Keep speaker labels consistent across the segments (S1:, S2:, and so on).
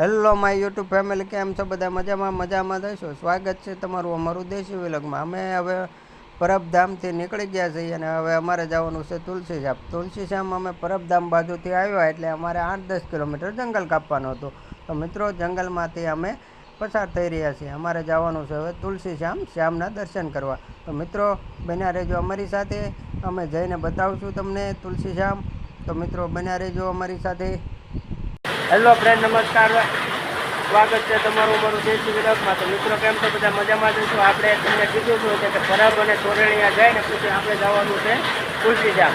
S1: Hello my YouTube family કેમ છો? બધા મજામાં? મજામાં થઈશું સ્વાગત છે તમારું અમારું દેશી વિલગમાં. અમે હવે પરબધામથી નીકળી ગયા છીએ અને હવે અમારે જવાનું છે તુલસી શ્યામ તુલસી શ્યામ અમે પરબધામ બાજુથી આવ્યા એટલે અમારે આઠ દસ કિલોમીટર જંગલ કાપવાનું હતું. તો મિત્રો, જંગલમાંથી અમે પસાર થઈ રહ્યા છીએ. અમારે જવાનું છે હવે તુલસી શ્યામ શ્યામના દર્શન કરવા. તો મિત્રો, બન્યા રહેજો અમારી સાથે. અમે જઈને બતાવશું તમને તુલસી શ્યામ તો મિત્રો, બન્યા રહેજો અમારી સાથે. હેલો ફ્રેન્ડ નમસ્કાર. સ્વાગત છે તમારું મારું દેશી વિરોધમાં તો મિત્રો, કેમ છો? બધા મજામાં જઈશું આપણે તમને કીધું હતું કે પરબ અને ચોરણિયા જાય ને પછી આપણે જવાનું છે તુલસીધામ.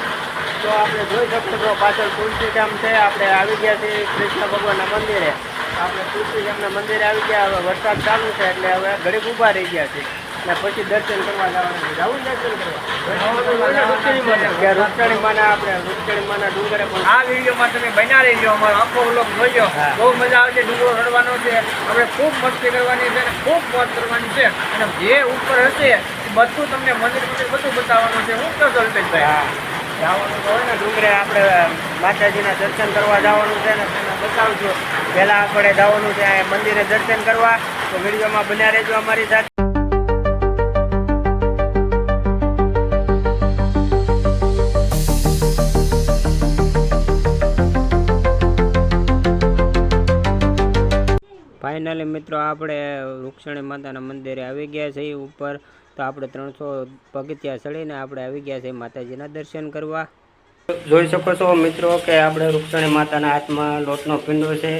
S1: તો આપણે જોઈ શકશો તો પાછળ તુલસીધામ છે. આપણે આવી ગયા છીએ કૃષ્ણ ભગવાનના મંદિરે. આપણે તુલસીધામના મંદિરે આવી ગયા. હવે વરસાદ ચાલુ છે એટલે હવે ઘડીક ઊભા રહી ગયા છે ને પછી દર્શન કરવા જવાનું જવું દર્શન કરવા. રૂપચાણી માના આપણે રૂપચાણી માના ડુંગરે પણ
S2: આ વિડીયોમાં તમે બના લેજો અમારો. આખો વ્લોગ જોજો. બહુ મજા આવશે ડુંગરો રડવાનો છે. આપણે ખૂબ મસ્તી કરવાની છે અને ખૂબ મોજ કરવાની છે. અને જે ઉપર હશે એ બધું તમને મંદિર મંદિર બધું બતાવવાનું છે. હું અલ્પેશભાઈ?
S1: હા. જવાનું તો હોય ને ડુંગરે આપણે માતાજીના દર્શન કરવા જવાનું છે ને તેને બતાવજો. પહેલાં આપણે જવાનું છે મંદિરે દર્શન કરવા. તો વિડીયોમાં બન્યા રહેજો અમારી સાથે. ફાઇનલી મિત્રો, આપણે રૂક્ષણી માતાના મંદિરે આવી ગયા છીએ ઉપર. તો આપણે ત્રણસો પગથિયા ચડીને આપણે આવી ગયા છીએ માતાજીના દર્શન કરવા. જોઈ શકો છો મિત્રો કે આપણે રૂક્ષણી માતાના હાથમાં લોટનો પિંડો છે.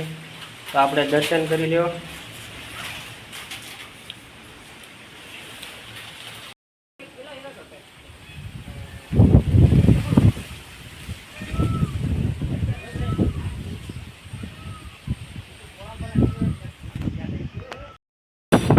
S1: તો આપણે દર્શન કરી લ્યો.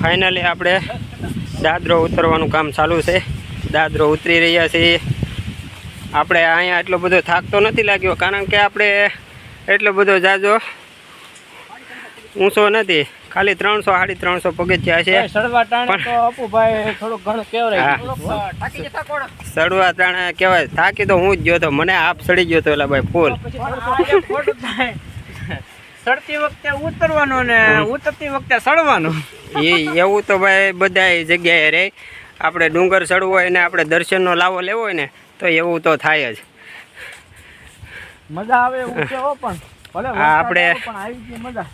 S1: ફાઇનલી આપણે દાદરો ઉતરવાનું કામ ચાલુ છે. દાદરો ઉતરી રહ્યા છીએ આપણે અહીંયા એટલો બધો થાક તો નથી લાગ્યો કારણ કે આપણે એટલો બધો જાજો ઊંચો નથી. ખાલી ત્રણસો સાડી ત્રણસો પગથિયા છે.
S2: સડવા ટાણે
S1: કહેવાય થાકી તો હું જ ગયો તો મને આપ સડી ગયો તો એટલે ભાઈ ફૂલ
S2: પછી થોડુંક ખોટું થાય ચડતી વખતે ઉતરવાનું ને ઉતરતી વખતે સડવાનું.
S1: એ એવું તો ભાઈ બધા જગ્યાએ રહે આપણે ડુંગર ચડવું હોય ને આપણે દર્શનનો લાવો લેવો હોય ને તો એવું તો થાય જ.
S2: મજા આવે પણ.
S1: આપણે-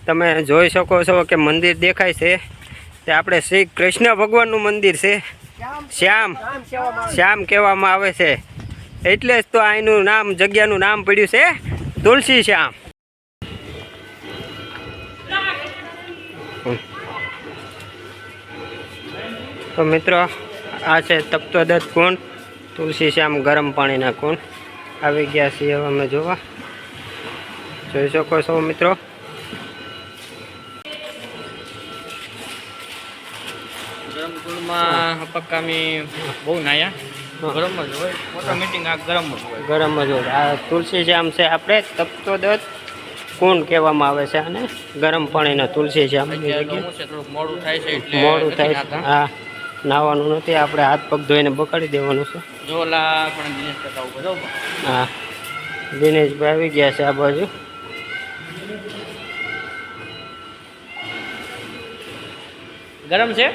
S1: તમે જોઈ શકો છો કે મંદિર દેખાય છે. તે આપણે શ્રી કૃષ્ણ ભગવાનનું મંદિર છે. શ્યામ. શ્યામ. કહેવામાં આવે. છે. એટલે જ તો અહીંનું નામ જગ્યાનું નામ પડ્યું છે તુલસી શ્યામ. તો મિત્રો આ છે તપ્તોદત્ત કુંડ. તુલસી શ્યામ ગરમ પાણીના કુંડ. આવી ગયા છીએ હવે અમે જોવા. જોઈ શકો છો મિત્રો.
S2: ગરમ કુંડમાં હપકામી બહુ નાયા. ગરમ જ હોય. આ ગરમ જ હોય.
S1: ગરમ જ હોય. આ તુલસી શ્યામ છે આપણે તપ્તોદત્ત કુંડ કહેવામાં આવે છે અને ગરમ પાણીના તુલસી
S2: છે મોડું થાય છે
S1: મોડું થાય
S2: છે.
S1: હા. નાવાનું નથી આપણે હાથ પગ ધોઈને બકાડી દેવાનું છે. હા. દિનેશભાઈ આવી ગયા છે આ બાજુ.
S2: ગરમ છે?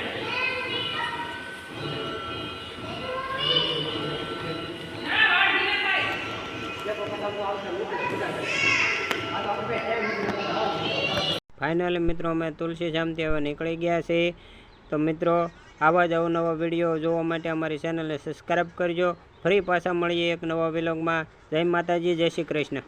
S1: ફાઇનલી મિત્રો, અમે તુલસી જામથી હવે નીકળી ગયા છીએ. તો મિત્રો, આવા જ અવનવા વીડિયો જોવા માટે અમારી ચેનલને સબસ્ક્રાઈબ કરજો. ફરી પાછા મળીએ એક નવા વિલોગમાં જય માતાજી, જય શ્રી કૃષ્ણ.